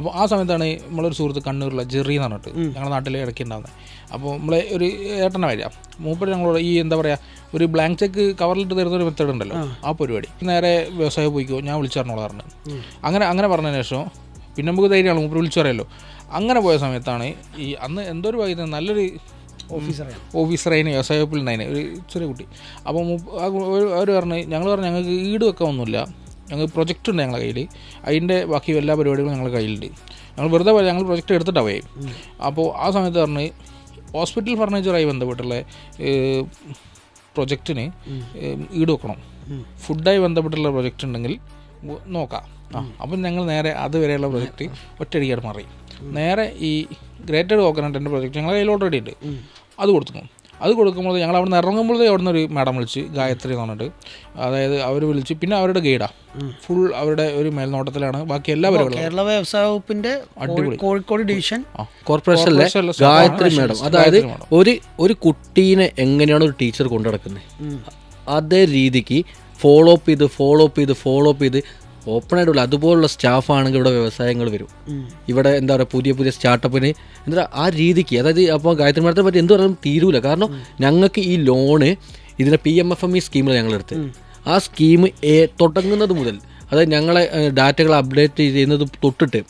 അപ്പോൾ ആ സമയത്താണ് നമ്മളൊരു സുഹൃത്ത് കണ്ണൂരിലെ ജെറി എന്ന് പറഞ്ഞിട്ട് ഞങ്ങളുടെ നാട്ടിൽ ഇടയ്ക്ക് ഉണ്ടാകുന്നത് അപ്പോൾ നമ്മളെ ഒരു ഏട്ടനെ വരിക മൂപ്പര് ഞങ്ങളോട് ഈ എന്താ പറയുക ഒരു ബ്ലാങ്ക് ചെക്ക് കവറിലിട്ട് തരുന്ന ഒരു മെത്തേഡ് ഉണ്ടല്ലോ ആ. പരിപാടി. നേരെ വ്യവസായം പോയിക്കോ ഞാൻ വിളിച്ചറിഞ്ഞോളെ പറഞ്ഞു. അങ്ങനെ അങ്ങനെ പറഞ്ഞതിന് ശേഷം പിന്നെ നമുക്ക് ധൈര്യമാണ് മൂപ്പര് വിളിച്ചു പറയല്ലോ അങ്ങനെ പോയ സമയത്താണ് ഈ അന്ന് എന്തോ ഒരു വൈകുന്നേരം നല്ലൊരു ഓഫീസറായി ഓഫീസറായിന് വ്യവസായ വകുപ്പിൽ ഉണ്ടായിന് ഒരു ചെറിയ കുട്ടി. അപ്പോൾ അവർ പറഞ്ഞ് ഞങ്ങൾ പറഞ്ഞു ഞങ്ങൾക്ക് ഈട് വെക്കാൻ ഒന്നുമില്ല. ഞങ്ങൾ പ്രൊജക്റ്റ് ഉണ്ട് ഞങ്ങളുടെ കയ്യിൽ അതിന്റെ ബാക്കി എല്ലാ പരിപാടികളും ഞങ്ങളുടെ കയ്യിലുണ്ട്. ഞങ്ങൾ വെറുതെ പറയാം ഞങ്ങൾ പ്രൊജക്റ്റ് എടുത്തിട്ടാണ് പോയി. അപ്പോൾ ആ സമയത്ത് പറഞ്ഞ് ഹോസ്പിറ്റൽ ഫർണിച്ചറായി ബന്ധപ്പെട്ടുള്ള പ്രൊജക്റ്റിന് ഈട് വെക്കണം. ഫുഡായി ബന്ധപ്പെട്ടുള്ള പ്രൊജക്റ്റ് ഉണ്ടെങ്കിൽ നോക്കാം. ആ അപ്പം ഞങ്ങൾ നേരെ അതുവരെയുള്ള പ്രൊജക്റ്റ് ഒറ്റയടിക്കാട് മാറി. നേരെ ഈ ഗ്രേറ്റഡ് കോക്കനട്ടിന്റെ പ്രൊജക്റ്റ് ഞങ്ങളുടെ കയ്യിൽ ഓൾറെഡി ഉണ്ട്. അത് കൊടുത്തു. അത് കൊടുക്കുമ്പോൾ ഞങ്ങൾ അവിടെ നിന്ന് ഇറങ്ങുമ്പോഴേ അവിടെ നിന്ന് ഒരു മാഡം വിളിച്ച് ഗായത്രി എന്ന് പറഞ്ഞിട്ട് അതായത് അവർ വിളിച്ച് പിന്നെ അവരുടെ ഗൈഡാ. ഫുൾ അവരുടെ ഒരു മേൽനോട്ടത്തിലാണ്. ബാക്കി എല്ലാ പരിപാടികളും. കേരള വ്യവസായ വകുപ്പിന്റെ കോഴി- കോഴിക്കോട് ഡിവിഷൻ. കോർപ്പറേഷനിലെ ഗായത്രി മാഡം. അതായത് ഒരു ഒരു കുട്ടീനെ എങ്ങനെയാണ് ഒരു ടീച്ചർ കൊണ്ടു നടക്കുന്നത്? അതേ രീതിക്ക് ഫോളോ അപ്പ് ചെയ്ത് ഫോളോ അപ്പ് ചെയ്ത് ഫോളോ അപ്പ് ചെയ്ത് ഓപ്പൺ ആയിട്ടുള്ള അതുപോലുള്ള സ്റ്റാഫ് ആണെങ്കിൽ ഇവിടെ വ്യവസായങ്ങൾ വരും. ഇവിടെ എന്താ പറയുക പുതിയ പുതിയ സ്റ്റാർട്ടപ്പിന് എന്താ ആ രീതിക്ക് അതായത് അപ്പോൾ ഗായത്രി മാഡത്തെ പറ്റി എന്ത് പറഞ്ഞാലും തീരൂല. കാരണം ഞങ്ങൾക്ക് ഈ ലോണ് ഇതിന് P M F M E സ്കീമിൽ ഞങ്ങളെടുത്ത് ആ സ്കീം തുടങ്ങുന്നത് മുതൽ അതായത് ഞങ്ങളെ ഡാറ്റകൾ അപ്ഡേറ്റ് ചെയ്യുന്നത് തൊട്ടിട്ട്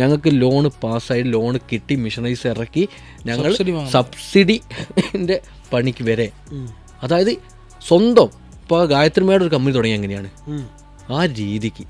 ഞങ്ങൾക്ക് ലോണ് പാസ്സായി ലോണ് കിട്ടി മിഷനറീസ് ഇറക്കി ഞങ്ങൾ സബ്സിഡിന്റെ. സബ്സിഡിന്റെ പണിക്ക് വരെ. അതായത് സ്വന്തം ഇപ്പോൾ ഗായത്രി മേയുടെ ഒരു കമ്പനി തുടങ്ങി എങ്ങനെയാണ് ആ രീതിക്ക്.